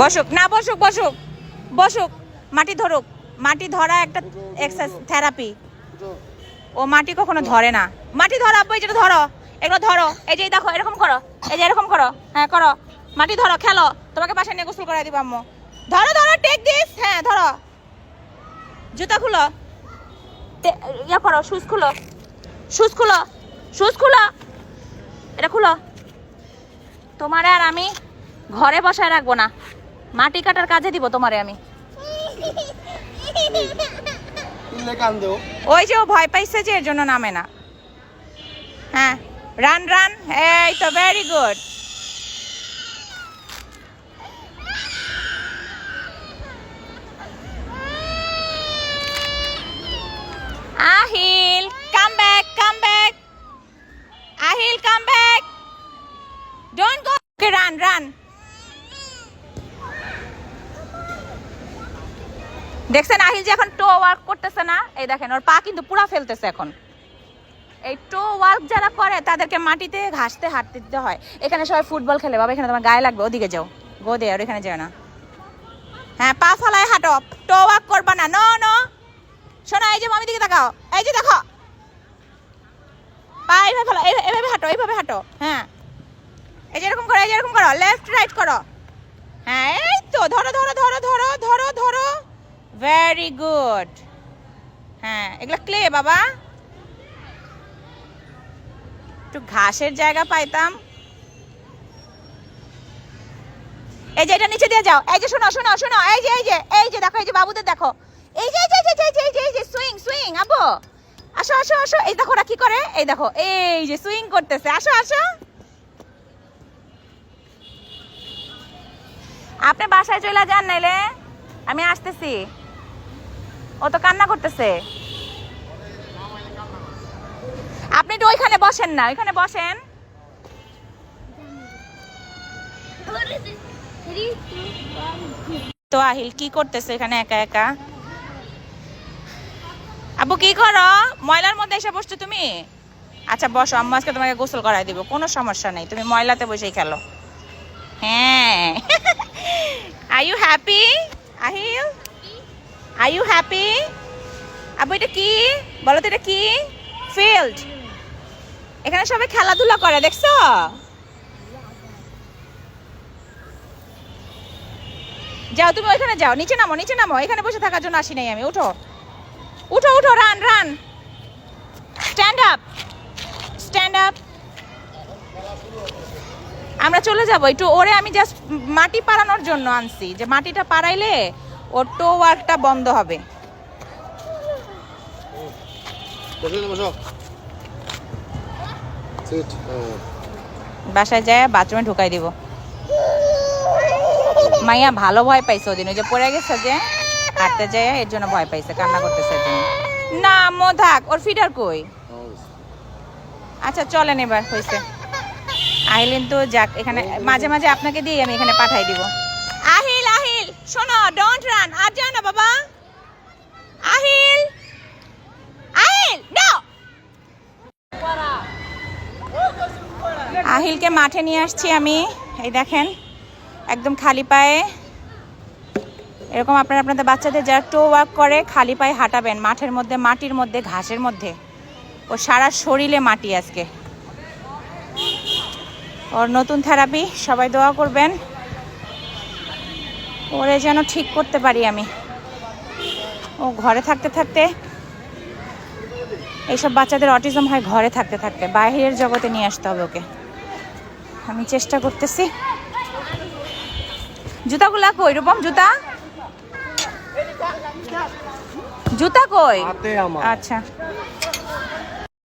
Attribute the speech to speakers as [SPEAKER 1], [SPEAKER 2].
[SPEAKER 1] বসুক, না বসুক বসুক বসুক, মাটি ধরুক। মাটি ধরা একটা এক্সারসাইজ থেরাপি ও মাটি কখনো ধরে না। মাটি ধরো, আব্বু যেটা ধরো। এগুলো ধরো। এই যে দেখো, এরকম করো। এই যে এরকম করো। হ্যাঁ করো। মাটি ধরো, খেলো। তোমাকে পাশে নিয়ে গোসল করে দিব, আম্মু। ধরো ধরো টেক দিস হ্যাঁ ধরো। জুতা খুলো। ইয়া করো শুজ খুলো। শুজ খুলো। শুজ খুলো। এটা খুলো। তোমারে আর আমি ঘরে বসায় রাখব না। মাটি কাটার কাজে দিব তোমারে আমি। ওই যে ও ভয় পাইছে যে এর জন্য নামে না। হ্যাঁ রান রান। এই তো very good Ahil come back come back Ahil come back don't go run run দেখছেন আহিল যে এখন টো ওয়ার্ক করতেছে না? এই দেখেন, ওর পা কিন্তু পুরা ফেলতেছে এখন। এই টো ওয়ার্ক যারা করে, তাদেরকে মাটিতে ঘাসতে, হাঁটতে দিতে হয়। এখানে সবাই ফুটবল খেলে। বাবা, এখানে তোমার গায়ে লাগবে, ওদিকে যাও। গো দে আর এখানে যাও না। হ্যাঁ পা ফলায় হাঁটো। টো ওয়ার্ক করবা না। নো নো শোনো, এই যে মামি দিকে তাকাও। এই যে দেখো। পা এইভাবে ফেলো। এইভাবে হাঁটো এইভাবে হাঁটো। হ্যাঁ। এই যে এরকম করো, এই যে এরকম করো। লেফট রাইট করো। হ্যাঁ এই তো। ধরো ধরো ধরো ধরো ধরো ধরো। ভেরি গুড হ্যাঁ এগুলো ক্লে বাবা। একটু ঘাসের জায়গা পাইতাম। এই যে এটা নিচে দিয়ে যাও। এই যে শোনো শোনো শোনো। এই যে এই যে এই যে দেখো, এই যে বাবুদের দেখো। এই যে এই যে এই যে এই যে এই যে সুইং সুইং আবো আসো আসো আসো। এই দেখো ওরা কি করে? এই দেখো, এই যে সুইং করতেছে। আসো আসো। আপনি বাসায় চলে যান নাইলে। আমি আসতেছি। ও তো কান্না করতেছে। আপনি তো ওইখানে বসেন না, ওইখানে বসেন। তো আহিল, কি করতেছে এখানে একা একা? আবু কি করো? ময়লার মধ্যে এসে বসছো তুমি? আচ্ছা বসো, আম্মু আজকে তোমাকে গোসল করাই দিব, কোনো সমস্যা নেই, তুমি ময়লাতে বসেই খেলো। হ্যাঁ। Are you happy Ahil? Are you happy Abu এটা কি? বলো তো এটা কি? ফিল্ড এখানে সবাই খেলাধুলা করে, দেখছ? যাও, তুমি ওইখানে যাও। নিচে নামো নিচে নামো। এখানে বসে থাকার জন্য আসি নাই আমি। উঠো। উঠো উঠো, run run. Stand up stand up আমরা চলে যাব। একটু ওরে আমি জাস্ট মাটি পাড়ানোর জন্য আনছি। যে মাটিটা পাড়াইলে ওর টো ওয়ার্কটা বন্ধ হবে। বাসায় যায় বাথরুমে ঢুকাই দিব। মাইয়া ভালো ভয় পাইছে ওদিন। ওই যে পড়ে গেছে যে হাঁটতে যায় এর জন্য ভয় পাইছে কান্না করতেছে না মো থাক। ওর ফিডার কই? আচ্ছা চলেন এবার হয়েছে আহিলিন তো যাক এখানে মাঝে মাঝে আপনাকে দিয়ে আমি এখানে পাঠাই দিব। শোনো ডোন্ট রান আর যাও না, বাবা। আহিল। আহিল নো আহিলকে মাঠে নিয়ে আসছি আমি। এই দেখেন, একদম খালি পায়ে। এরকম আপনারা আপনাদের বাচ্চাদের যারা টো ওয়ার্ক করে, খালি পায়ে হাঁটাবেন, মাঠের মধ্যে, মাটির মধ্যে, ঘাসের মধ্যে। ও সারা শরীরে মাটি আজকে। ওর নতুন থেরাপি সবাই দোয়া করবেন। ওরে যেন ঠিক করতে পারি আমি। ও ঘরে থাকতে থাকতে এইসব বাচ্চাদের অটিজম হয় ঘরে থাকতে থাকতে। বাইরের জগতে নিয়ে আসতে হবে ওকে। আমি চেষ্টা করতেছি। জুতাগুলা কই রূপম জুতা? জুতা কই? আচ্ছা।